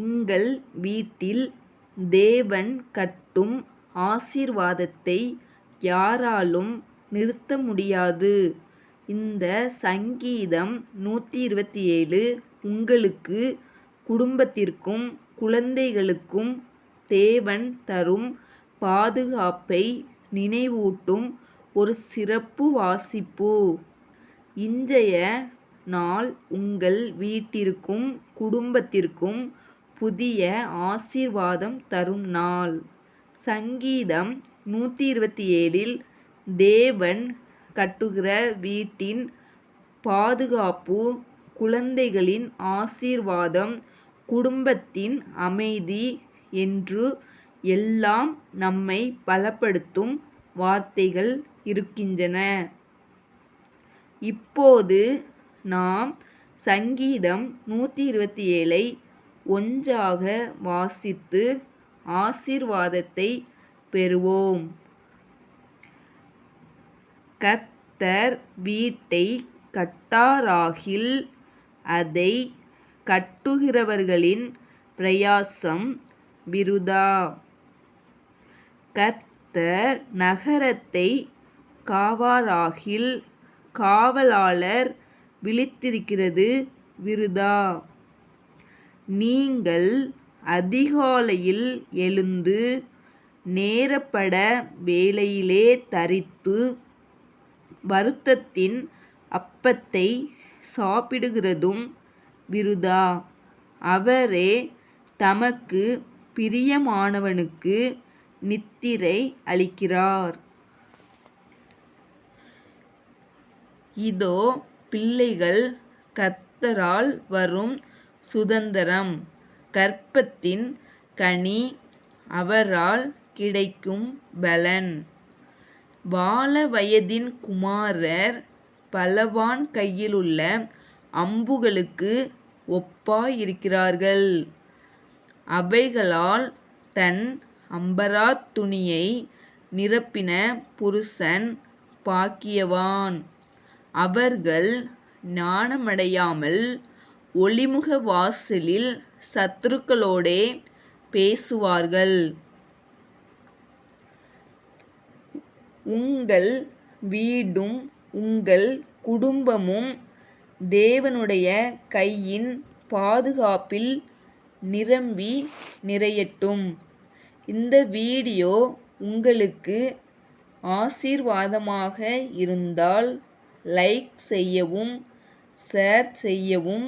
உங்கள் வீட்டில் தேவன் கட்டும் ஆசீர்வாதத்தை யாராலும் நிறுத்த முடியாது. இந்த சங்கீதம் நூற்றி இருபத்தி ஏழு உங்களுக்கு குடும்பத்திற்கும் குழந்தைகளுக்கும் தேவன் தரும் பாதுகாப்பை நினைவூட்டும் ஒரு சிறப்பு வாசிப்பு. இன்றைய நாள் உங்கள் வீட்டிற்கும் குடும்பத்திற்கும் புதிய ஆசீர்வாதம் தரும் நாள். சங்கீதம் நூற்றி இருபத்தி ஏழில் தேவன் கட்டுகிற வீட்டின் பாதுகாப்பு குழந்தைகளின் ஆசீர்வாதம் குடும்பத்தின் அமைதி என்று எல்லாம் நம்மை பலப்படுத்தும் வார்த்தைகள் இருக்கின்றன. இப்போது நாம் சங்கீதம் நூற்றி இருபத்தி ஏழை ஒன்றாக வாசித்து ஆசீர்வாதத்தை பெறுவோம். கத்தர் வீட்டை கட்டாராகில் அதை கட்டுகிறவர்களின் பிரயாசம் விருதா. கர்த்தர் நகரத்தை காவாராகில் காவலாளர் விழித்திருக்கிறது விருதா. நீங்கள் அதிகாலையில் எழுந்து நேரப்பட வேளையிலே தரித்து வருத்தத்தின் அப்பத்தை சாப்பிடுகிறதும் விருதா. அவரே தமக்கு பிரியமானவனுக்கு நித்திரை அளிக்கிறார். இதோ. பிள்ளைகள் கர்த்தரால் வரும் சுதந்திரம் கற்பத்தின் கனி அவரால் கிடைக்கும் பலன் பால வயதின் குமாரர் பலவான் கையிலுள்ள அம்புகளுக்கு ஒப்பாயிருக்கிறார்கள். அவைகளால் தன் அம்பராத் துணியை நிரப்பின புருஷன் பாக்கியவான். அவர்கள் ஞானமடையாமல் ஒளிமுக வாசலில் சத்துருக்களோடே பேசுவார்கள். உங்கள் வீடும் உங்கள் குடும்பமும் தேவனுடைய கையின் பாதுகாப்பில் நிரம்பி நிறையட்டும். இந்த வீடியோ உங்களுக்கு ஆசீர்வாதமாக இருந்தால் லைக் செய்யவும் ஷேர் செய்யவும்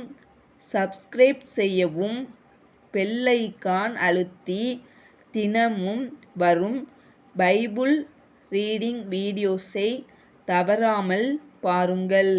சப்ஸ்கிரைப் செய்யவும் பெல்லைக்கான் அழுத்தி தினமும் வரும் பைபிள் ரீடிங் வீடியோஸை தவறாமல் பாருங்கள்.